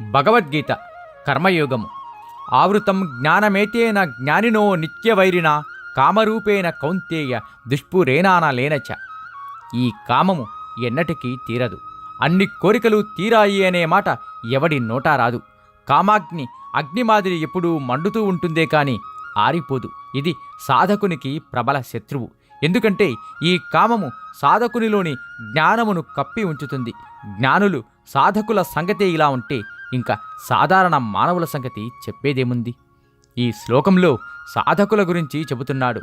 భగవద్గీత కర్మయోగము. ఆవృతం జ్ఞానమేతేన జ్ఞానినో నిత్యవైరిన కామరూపేణ కౌంతేయ దుష్పురేనాన లేనచ. ఈ కామము ఎన్నటికీ తీరదు. అన్ని కోరికలు తీరాయి అనే మాట ఎవడి నోటా రాదు. కామాగ్ని అగ్ని మాదిరి ఎప్పుడూ మండుతూ ఉంటుందే కాని ఆరిపోదు. ఇది సాధకునికి ప్రబల శత్రువు. ఎందుకంటే ఈ కామము సాధకునిలోని జ్ఞానమును కప్పి ఉంచుతుంది. జ్ఞానులు సాధకుల సంగతే ఇలా ఉంటే ఇంకా సాధారణ మానవుల సంగతి చెప్పేదేముంది? ఈ శ్లోకంలో సాధకుల గురించి చెబుతున్నాడు.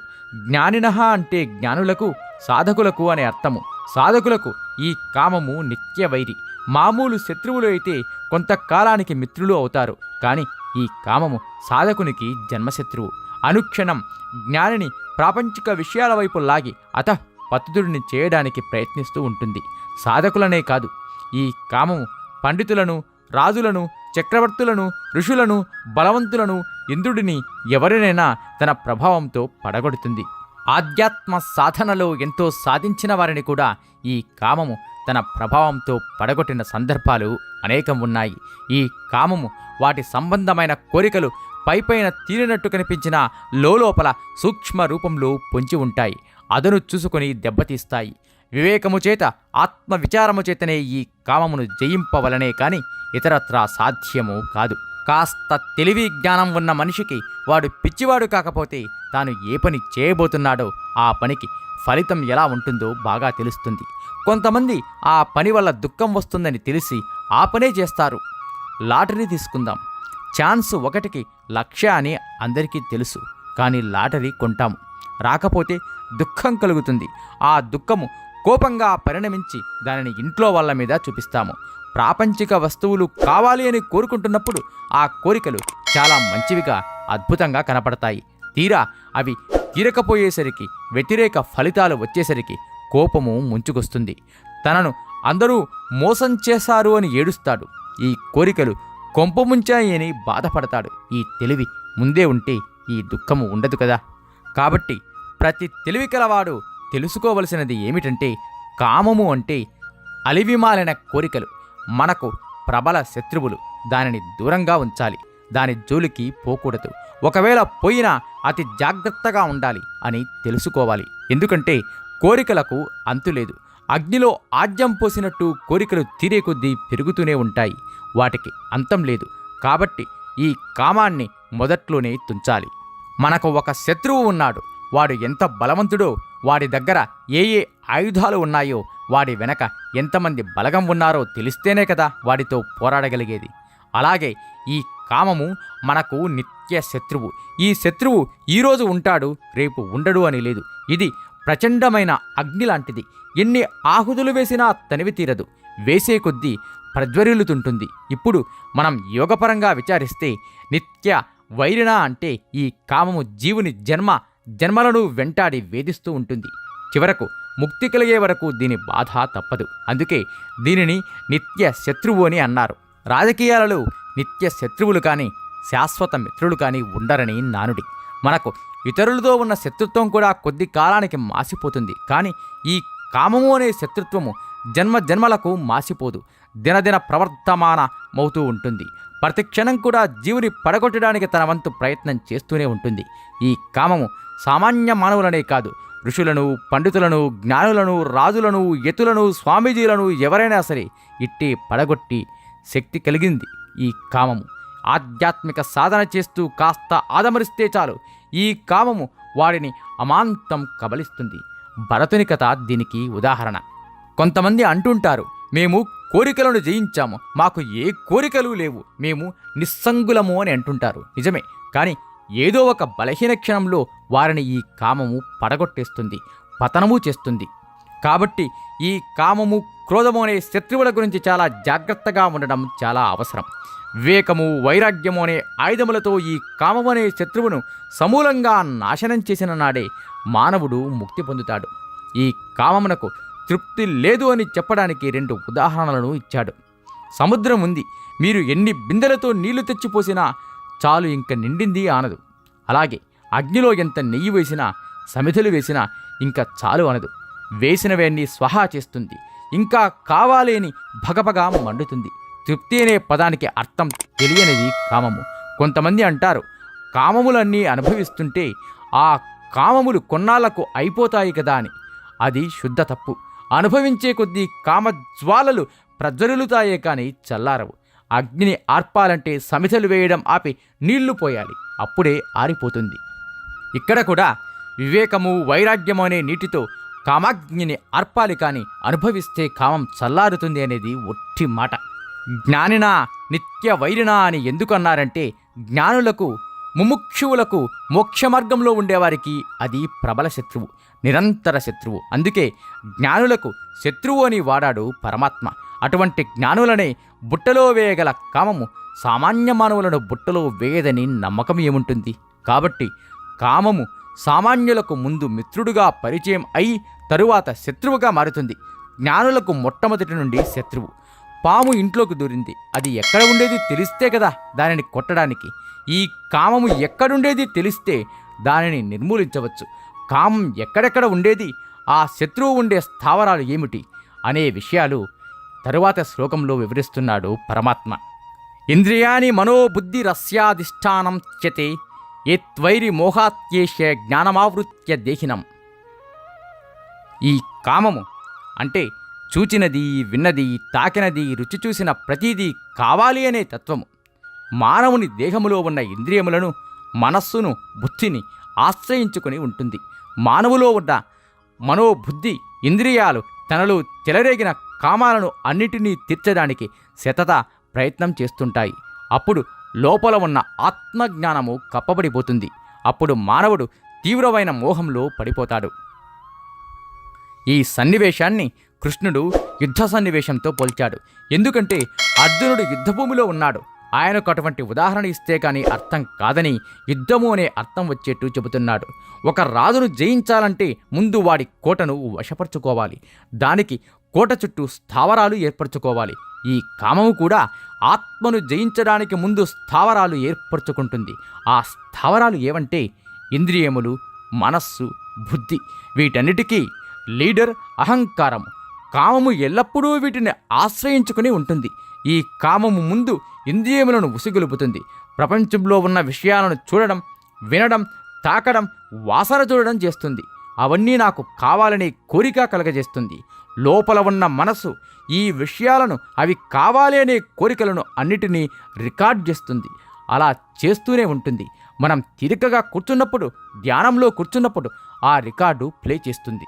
జ్ఞానినహ అంటే జ్ఞానులకు సాధకులకు అనే అర్థము. సాధకులకు ఈ కామము నిత్యవైరి. మామూలు శత్రువులు అయితే కొంతకాలానికి మిత్రులు అవుతారు. కానీ ఈ కామము సాధకునికి జన్మశత్రువు. అనుక్షణం జ్ఞానిని ప్రాపంచిక విషయాల వైపు లాగి అత పతుదుడిని చేయడానికి ప్రయత్నిస్తూ ఉంటుంది. సాధకులనే కాదు ఈ కామము పండితులను రాజులను చక్రవర్తులను ఋషులను బలవంతులను ఇంద్రుడిని ఎవరినైనా తన ప్రభావంతో పడగొడుతుంది. ఆధ్యాత్మ సాధనలో ఎంతో సాధించిన వారిని కూడా ఈ కామము తన ప్రభావంతో పడగొట్టిన సందర్భాలు అనేకం ఉన్నాయి. ఈ కామము వాటి సంబంధమైన కోరికలు పైపైన తీరినట్టు కనిపించిన లోపల సూక్ష్మ రూపంలో పొంచి ఉంటాయి. అదను చూసుకొని దెబ్బతీస్తాయి. వివేకము చేత ఆత్మ విచారము చేతనే ఈ కామమును జయింపవలనే కాని ఇతరత్రా సాధ్యము కాదు. కాస్త తెలివి జ్ఞానం ఉన్న మనిషికి వాడు పిచ్చివాడు కాకపోతే తాను ఏ పని చేయబోతున్నాడో ఆ పనికి ఫలితం ఎలా ఉంటుందో బాగా తెలుస్తుంది. కొంతమంది ఆ పని వల్ల దుఃఖం వస్తుందని తెలిసి ఆ పనే చేస్తారు. లాటరీ తీసుకుందాం. ఛాన్స్ ఒకటికి లక్ష అని అందరికీ తెలుసు. కానీ లాటరీ కొంటాము. రాకపోతే దుఃఖం కలుగుతుంది. ఆ దుఃఖము కోపంగా పరిణమించి దానిని ఇంట్లో వాళ్ళ మీద చూపిస్తాము. ప్రాపంచిక వస్తువులు కావాలి అని కోరుకుంటున్నప్పుడు ఆ కోరికలు చాలా మంచివిగా అద్భుతంగా కనపడతాయి. తీరా అవి తీరకపోయేసరికి వ్యతిరేక ఫలితాలు వచ్చేసరికి కోపము ముంచుకొస్తుంది. తనను అందరూ మోసం చేశారు అని ఏడుస్తాడు. ఈ కోరికలు కొంపముంచాయి అని బాధపడతాడు. ఈ తెలివి ముందే ఉంటే ఈ దుఃఖము ఉండదు కదా. కాబట్టి ప్రతి తెలివి కలవాడు తెలుసుకోవలసినది ఏమిటంటే కామము అంటే అలివిమాలిన కోరికలు. మనకు ప్రబల శత్రువులు దానిని దూరంగా ఉంచాలి. దాని జోలికి పోకూడదు. ఒకవేళ పోయినా అతి జాగ్రత్తగా ఉండాలి అని తెలుసుకోవాలి. ఎందుకంటే కోరికలకు అంతులేదు అగ్నిలో ఆజ్యం పోసినట్టు కోరికలు తీరే కొద్దీ పెరుగుతూనే ఉంటాయి. వాటికి అంతం లేదు. కాబట్టి ఈ కామాన్ని మొదట్లోనే తుంచాలి. మనకు ఒక శత్రువు ఉన్నాడు. వాడు ఎంత బలవంతుడో వాడి దగ్గర ఏ ఏ ఆయుధాలు ఉన్నాయో వాడి వెనక ఎంతమంది బలగం ఉన్నారో తెలిస్తేనే కదా వాడితో పోరాడగలిగేది. అలాగే ఈ కామము మనకు నిత్య శత్రువు. ఈ శత్రువు ఈరోజు ఉంటాడు రేపు ఉండడు అని లేదు. ఇది ప్రచండమైన అగ్ని లాంటిది. ఎన్ని ఆహుతులు వేసినా తనివి తీరదు. వేసే కొద్దీ ప్రజ్వరిల్లుతుంటుంది. ఇప్పుడు మనం యోగపరంగా విచారిస్తే నిత్య వైరిణ అంటే ఈ కామము జీవుని జన్మ జన్మలను వెంటాడి వేధిస్తూ ఉంటుంది. చివరకు ముక్తి కలిగే వరకు దీని బాధ తప్పదు. అందుకే దీనిని నిత్య శత్రువు అని అన్నారు. రాజకీయాలలో నిత్య శత్రువులు కానీ శాశ్వత మిత్రులు కానీ ఉండరని నానుడి. మనకు ఇతరులతో ఉన్న శత్రుత్వం కూడా కొద్ది కాలానికి మాసిపోతుంది. కానీ ఈ కామము అనే శత్రుత్వము జన్మ జన్మలకు మాసిపోదు. దినదిన ప్రవర్తమానమవుతూ ఉంటుంది. ప్రతి క్షణం కూడా జీవుని పడగొట్టడానికి తన వంతు ప్రయత్నం చేస్తూనే ఉంటుంది. ఈ కామము సామాన్య మానవులనే కాదు. ఋషులను పండితులను జ్ఞానులను రాజులను ఎతులను స్వామీజీలను ఎవరైనా సరే ఇట్టే పడగొట్టి శక్తి కలిగింది ఈ కామము. ఆధ్యాత్మిక సాధన చేస్తూ కాస్త ఆదమరిస్తే చాలు. ఈ కామము వాడిని అమాంతం కబలిస్తుంది. భరతుని కథ దీనికి ఉదాహరణ. కొంతమంది అంటుంటారు మేము కోరికలను జయించాము. మాకు ఏ కోరికలు లేవు. మేము నిస్సంగులము అని అంటుంటారు. నిజమే. కానీ ఏదో ఒక బలహీన క్షణంలో వారిని ఈ కామము పడగొట్టేస్తుంది పతనము చేస్తుంది. కాబట్టి ఈ కామము క్రోధము అనే శత్రువుల గురించి చాలా జాగ్రత్తగా ఉండడం చాలా అవసరం. వివేకము వైరాగ్యము అనే ఆయుధములతో ఈ కామము అనే శత్రువును సమూలంగా నాశనం చేసిన నాడే మానవుడు ముక్తి పొందుతాడు. ఈ కామమునకు తృప్తి లేదు అని చెప్పడానికి రెండు ఉదాహరణలను ఇచ్చాడు. సముద్రం ఉంది. మీరు ఎన్ని బిందెలతో నీళ్ళు తెచ్చిపోసినా చాలు ఇంక నిండింది ఆనదు. అలాగే అగ్నిలో ఎంత నెయ్యి వేసినా సమిధులు వేసినా ఇంకా చాలు అనదు. వేసినవేన్ని స్వహా చేస్తుంది. ఇంకా కావాలేని భగభగా మండుతుంది. తృప్తి అనే పదానికి అర్థం తెలియనిది కామము. కొంతమంది అంటారు కామములన్నీ అనుభవిస్తుంటే ఆ కామములు కొన్నాళ్ళకు అయిపోతాయి కదా అని. అది శుద్ధ తప్పు. అనుభవించే కొద్దీ కామజ్వాలలు ప్రజ్వరులుతాయే కానీ చల్లారవు. అగ్నిని ఆర్పాలంటే సమితలు వేయడం ఆపి నీళ్ళు పోయాలి. అప్పుడే ఆరిపోతుంది. ఇక్కడ కూడా వివేకము వైరాగ్యము అనే నీటితో కామాగ్నిని ఆర్పాలి కాని అనుభవిస్తే కామం చల్లారుతుంది అనేది ఒట్టి మాట. జ్ఞానినా నిత్య వైరినా అని ఎందుకన్నారంటే జ్ఞానులకు ముముక్షువులకు మోక్ష మార్గంలో ఉండేవారికి అది ప్రబల శత్రువు నిరంతర శత్రువు. అందుకే జ్ఞానులకు శత్రువు అని వాడాడు పరమాత్మ. అటువంటి జ్ఞానులనే బుట్టలో వేయగల కామము సామాన్య మానవులను బుట్టలో వేయదని నమ్మకం ఏముంటుంది? కాబట్టి కామము సామాన్యులకు ముందు మిత్రుడుగా పరిచయం అయి తరువాత శత్రువుగా మారుతుంది. జ్ఞానులకు మొట్టమొదటి నుండి శత్రువు. పాము ఇంట్లోకి దూరింది. అది ఎక్కడ ఉండేది తెలిస్తే కదా దానిని కొట్టడానికి. ఈ కామము ఎక్కడుండేది తెలిస్తే దానిని నిర్మూలించవచ్చు. కామం ఎక్కడెక్కడ ఉండేది? ఆ శత్రువు ఉండే స్థావరాలు ఏమిటి? అనే విషయాలు తరువాత శ్లోకంలో వివరిస్తున్నాడు పరమాత్మ. ఇంద్రియాని మనోబుద్ధి రస్యాధిష్టానం చ్యతే ఎత్వైరి మోహాత్యేష జ్ఞానమావృత్య దేహినం. ఈ కామము అంటే చూచినది విన్నది తాకినది రుచి చూసిన ప్రతిదీ కావాలి అనే తత్వము. మానవుని దేహములో ఉన్న ఇంద్రియములను మనస్సును బుద్ధిని ఆశ్రయించుకొని ఉంటుంది. మానవులో ఉన్న మనోబుద్ధి ఇంద్రియాలు తనలో చెలరేగిన కామాలను అన్నిటినీ తీర్చడానికి శతత ప్రయత్నం చేస్తుంటాయి. అప్పుడు లోపల ఉన్న ఆత్మజ్ఞానము కప్పబడిపోతుంది. అప్పుడు మానవుడు తీవ్రమైన మోహంలో పడిపోతాడు. ఈ సన్నివేశాన్ని కృష్ణుడు యుద్ధ సన్నివేశంతో పోల్చాడు. ఎందుకంటే అర్జునుడు యుద్ధభూమిలో ఉన్నాడు. ఆయనకు అటువంటి ఉదాహరణ ఇస్తే కానీ అర్థం కాదని యుద్ధము అనే అర్థం వచ్చేట్టు చెబుతున్నాడు. ఒక రాజును జయించాలంటే ముందు వాడి కోటను వశపరుచుకోవాలి. దానికి కోట చుట్టూ స్థావరాలు ఏర్పరచుకోవాలి. ఈ కామము కూడా ఆత్మను జయించడానికి ముందు స్థావరాలు ఏర్పరచుకుంటుంది. ఆ స్థావరాలు ఏవంటే ఇంద్రియములు మనస్సు బుద్ధి. వీటన్నిటికీ లీడర్ అహంకారము. కామము ఎల్లప్పుడూ వీటిని ఆశ్రయించుకుని ఉంటుంది. ఈ కామము ముందు ఇంద్రియములను ఉసిగొలుపుతుంది. ప్రపంచంలో ఉన్న విషయాలను చూడడం వినడం తాకడం వాసన చూడడం చేస్తుంది. అవన్నీ నాకు కావాలనే కోరిక కలగజేస్తుంది. లోపల ఉన్న మనసు ఈ విషయాలను అవి కావాలి అనే కోరికలను అన్నిటినీ రికార్డ్ చేస్తుంది. అలా చేస్తూనే ఉంటుంది. మనం తిరికగా కూర్చున్నప్పుడు ధ్యానంలో కూర్చున్నప్పుడు ఆ రికార్డు ప్లే చేస్తుంది.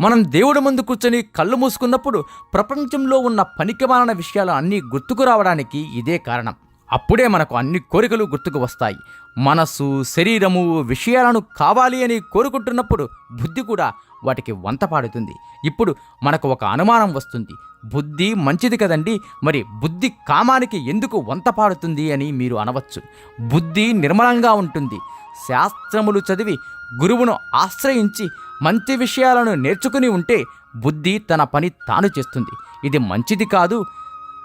మనం దేవుడి ముందు కూర్చొని కళ్ళు మూసుకున్నప్పుడు ప్రపంచంలో ఉన్న పనికిమాలిన విషయాలు అన్నీ గుర్తుకు రావడానికి ఇదే కారణం. అప్పుడే మనకు అన్ని కోరికలు గుర్తుకు వస్తాయి. మనసు శరీరము విషయాలను కావాలి అని కోరుకుంటున్నప్పుడు బుద్ధి కూడా వాటికి వంత పాడుతుంది. ఇప్పుడు మనకు ఒక అనుమానం వస్తుంది. బుద్ధి మంచిది కదండి మరి బుద్ధి కామానికి ఎందుకు వంత పాడుతుంది అని మీరు అనవచ్చు. బుద్ధి నిర్మలంగా ఉంటుంది. శాస్త్రములు చదివి గురువును ఆశ్రయించి మంచి విషయాలను నేర్చుకుని ఉంటే బుద్ధి తన పని తాను చేస్తుంది. ఇది మంచిది కాదు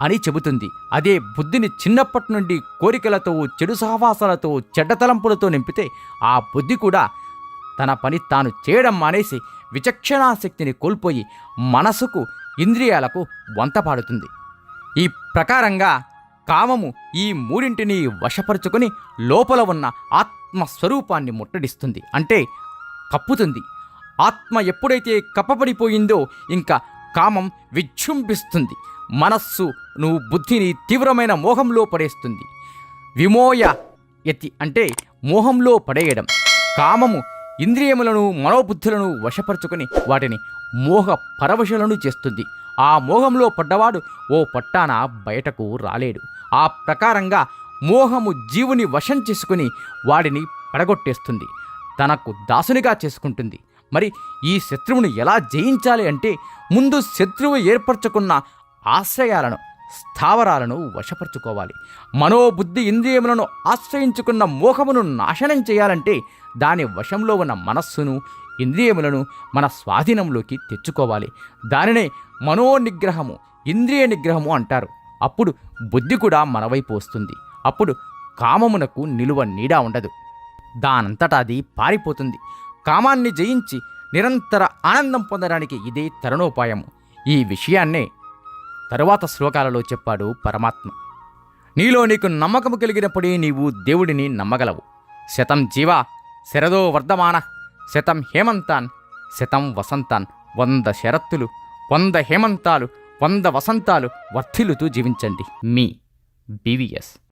అని చెబుతుంది. అదే బుద్ధిని చిన్నప్పటి నుండి కోరికలతో చెడు సహవాసాలతో చెడ్డ తలంపులతో నింపితే ఆ బుద్ధి కూడా తన పని తాను చేయడం మానేసి విచక్షణాశక్తిని కోల్పోయి మనసుకు ఇంద్రియాలకు వంతపాడుతుంది. ఈ ప్రకారంగా కామము ఈ మూడింటిని వశపరుచుకొని లోపల ఉన్న ఆత్మస్వరూపాన్ని ముట్టడిస్తుంది. అంటే కప్పుతుంది. ఆత్మ ఎప్పుడైతే కప్పబడిపోయిందో ఇంకా కామం విజృంభిస్తుంది. మనస్సు నువ్వు బుద్ధిని తీవ్రమైన మోహంలో పడేస్తుంది. విమోయ యతి అంటే మోహంలో పడేయడం. కామము ఇంద్రియములను మనోబుద్ధులను వశపరుచుకొని వాటిని మోహ పరవశులను చేస్తుంది. ఆ మోహంలో పడ్డవాడు ఓ పట్టాన బయటకు రాలేడు. ఆ ప్రకారంగా మోహము జీవుని వశం చేసుకుని వాడిని పడగొట్టేస్తుంది. తనకు దాసునిగా చేసుకుంటుంది. మరి ఈ శత్రువును ఎలా జయించాలి అంటే ముందు శత్రువు ఏర్పరచుకున్న ఆశ్రయాలను స్థావరాలను వశపరుచుకోవాలి. మనోబుద్ధి ఇంద్రియములను ఆశ్రయించుకున్న మోహమును నాశనం చేయాలంటే దాని వశంలో ఉన్న మనస్సును ఇంద్రియములను మన స్వాధీనంలోకి తెచ్చుకోవాలి. దానినే మనోనిగ్రహము ఇంద్రియ నిగ్రహము అంటారు. అప్పుడు బుద్ధి కూడా మనవైపు వస్తుంది. అప్పుడు కామమునకు నిలువ నీడా ఉండదు. దానంతటా అది పారిపోతుంది. కామాన్ని జయించి నిరంతర ఆనందం పొందడానికి ఇదే తరుణోపాయము. ఈ విషయాన్నే తరువాత శ్లోకాలలో చెప్పాడు పరమాత్మ. నీలో నీకు నమ్మకము కలిగినప్పుడే నీవు దేవుడిని నమ్మగలవు. శతం జీవ శరదో వర్ధమాన శతం హేమంతాన్ శతం వసంతాన్ వంద శరత్తులు వంద హేమంతాలు వంద వసంతాలు వర్ధిల్లుతూ జీవించండి. మీ బీవీఎస్